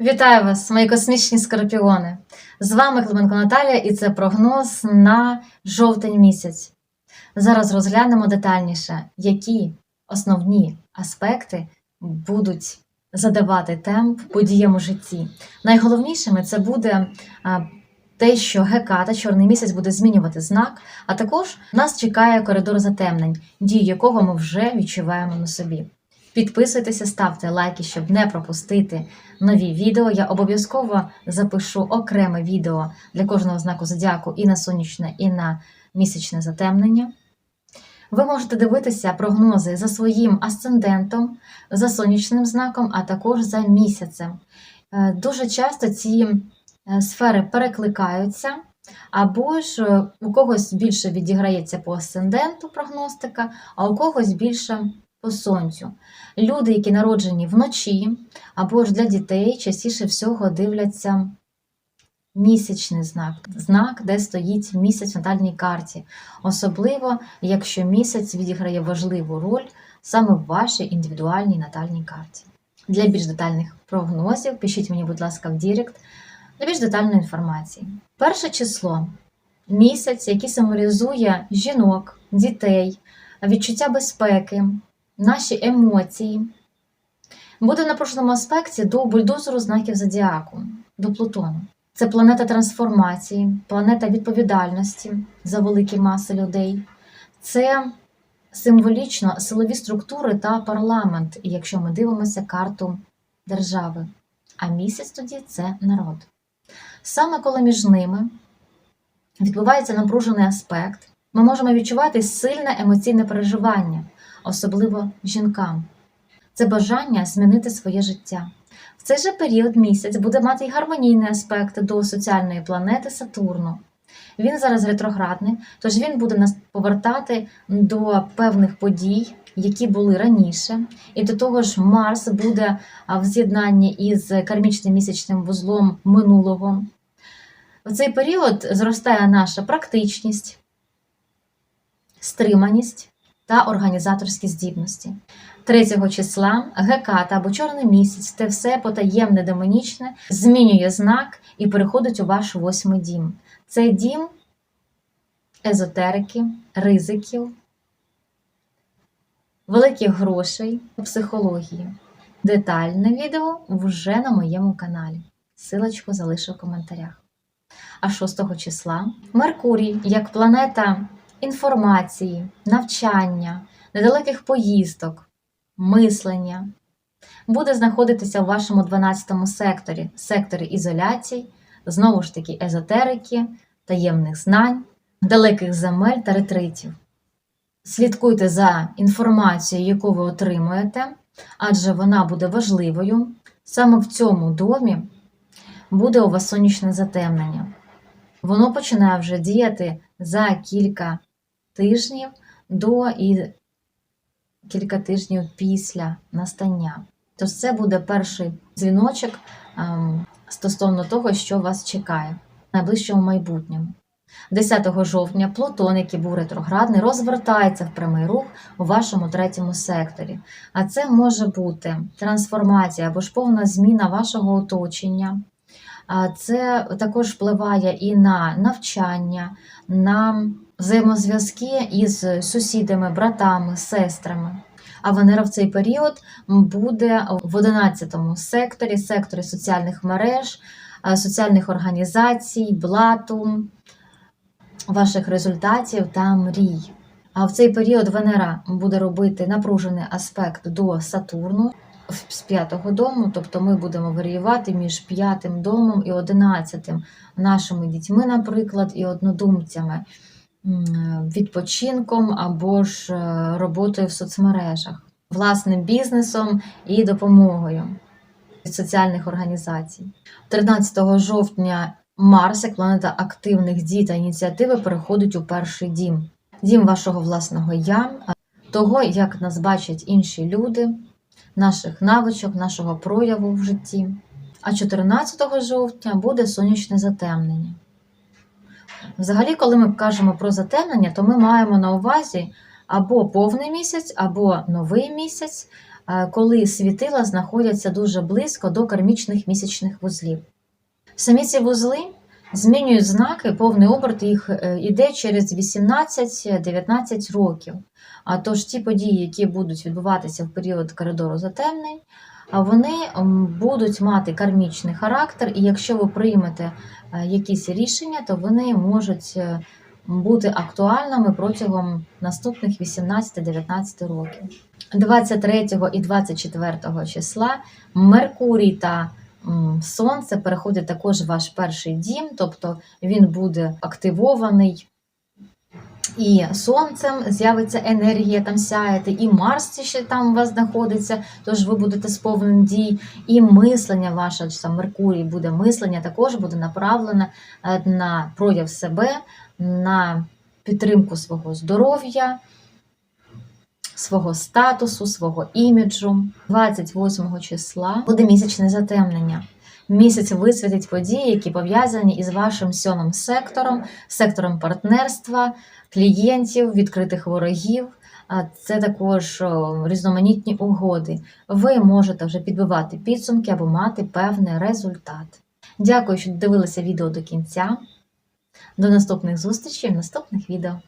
Вітаю вас, мої космічні скорпіони! З вами Клименко Наталія і це прогноз на жовтень місяць. Зараз розглянемо детальніше, які основні аспекти будуть задавати темп подіям у житті. Найголовнішими це буде те, що Геката, чорний місяць, буде змінювати знак, а також нас чекає коридор затемнень, дію якого ми вже відчуваємо на собі. Підписуйтеся, ставте лайки, щоб не пропустити нові відео. Я обов'язково запишу окреме відео для кожного знаку зодіаку і на сонячне, і на місячне затемнення. Ви можете дивитися прогнози за своїм асцендентом, за сонячним знаком, а також за місяцем. Е, Дуже часто ці е, сфери перекликаються, або ж е, у когось більше відіграється по асценденту прогностика, а у когось більше по сонцю. Люди, які народжені вночі, або ж для дітей, частіше всього дивляться місячний знак, знак, де стоїть місяць в натальній карті. Особливо, якщо місяць відіграє важливу роль саме в вашій індивідуальній натальній карті. Для більш детальних прогнозів пишіть мені, будь ласка, в Дірект для більш детальної інформації. Перше число місяць, який символізує жінок, дітей, відчуття безпеки, наші емоції. Буде в напруженому аспекті до бульдозеру знаків зодіаку, до Плутону. Це планета трансформації, планета відповідальності за великі маси людей. Це символічно силові структури та парламент, якщо ми дивимося карту держави. А місяць тоді це народ. Саме коли між ними відбувається напружений аспект, ми можемо відчувати сильне емоційне переживання, особливо жінкам. Це бажання змінити своє життя. В цей же період місяць буде мати й гармонійний аспект до соціальної планети Сатурну. Він зараз ретроградний, тож він буде нас повертати до певних подій, які були раніше. І до того ж, Марс буде в з'єднанні із кармічним місячним вузлом минулого. В цей період зростає наша практичність, стриманість та організаторські здібності. 3 числа Геката або Чорний місяць, те все потаємне демонічне, змінює знак і переходить у ваш восьмий дім. Це дім езотерики, ризиків, великих грошей, психології. Детальне відео вже на моєму каналі. Силочку залишу в коментарях. А 6 числа Меркурій як планета інформації, навчання, недалеких поїздок, мислення буде знаходитися у вашому 12 секторі, секторі ізоляцій, знову ж таки, езотерики, таємних знань, далеких земель та ретритів. Слідкуйте за інформацією, яку ви отримуєте, адже вона буде важливою. Саме в цьому домі буде у вас сонячне затемнення. Воно починає вже діяти за кілька тижнів до і кілька тижнів після настання. Тож це буде перший дзвіночок ем, стосовно того, що вас чекає в найближчому майбутньому. 10 жовтня Плутон, який був ретроградний, розвертається в прямий рух у вашому третьому секторі. А це може бути трансформація або ж повна зміна вашого оточення. Це також впливає і на навчання, на взаємозв'язки із сусідами, братами, сестрами. А Венера в цей період буде в 11 секторі, секторі соціальних мереж, соціальних організацій, блату, ваших результатів та мрій. А в цей період Венера буде робити напружений аспект до Сатурну з п'ятого дому, тобто ми будемо варіювати між п'ятим домом і одинадцятим нашими дітьми, наприклад, і однодумцями, відпочинком або ж е, роботою в соцмережах, власним бізнесом і допомогою від соціальних організацій. 13 жовтня Марс, як планета активних дій та ініціативи, переходить у перший дім. Дім вашого власного я, того, як нас бачать інші люди, наших навичок, нашого прояву в житті. А 14 жовтня буде сонячне затемнення. Взагалі, коли ми кажемо про затемнення, то ми маємо на увазі або повний місяць, або новий місяць, е, коли світила знаходяться дуже близько до кармічних місячних вузлів. Самі ці вузли змінюють знаки, повний оберт їх е, іде через 18-19 років. А тож ті події, які будуть відбуватися в період коридору затемнень, вони будуть мати кармічний характер, і якщо ви приймете е, якісь рішення, то вони можуть е, бути актуальними протягом наступних 18-19 років. 23 і 24 числа Меркурій та Сонце переходять також в ваш перший дім, тобто він буде активований. І сонцем з'явиться енергія там сяяти, і Марс ще там у вас знаходиться, тож ви будете сповнені дій, і мислення ваше, чи там Меркурій буде мислення, також буде направлене е, на прояв себе, на підтримку свого здоров'я, свого статусу, свого іміджу. 28 числа буде місячне затемнення. Місяць висвітить події, які пов'язані із вашим сьомим сектором, сектором партнерства, клієнтів, відкритих ворогів. А Це також різноманітні угоди. Ви можете вже підбивати підсумки або мати певний результат. Дякую, що дивилися відео до кінця. До наступних зустрічей в наступних відео.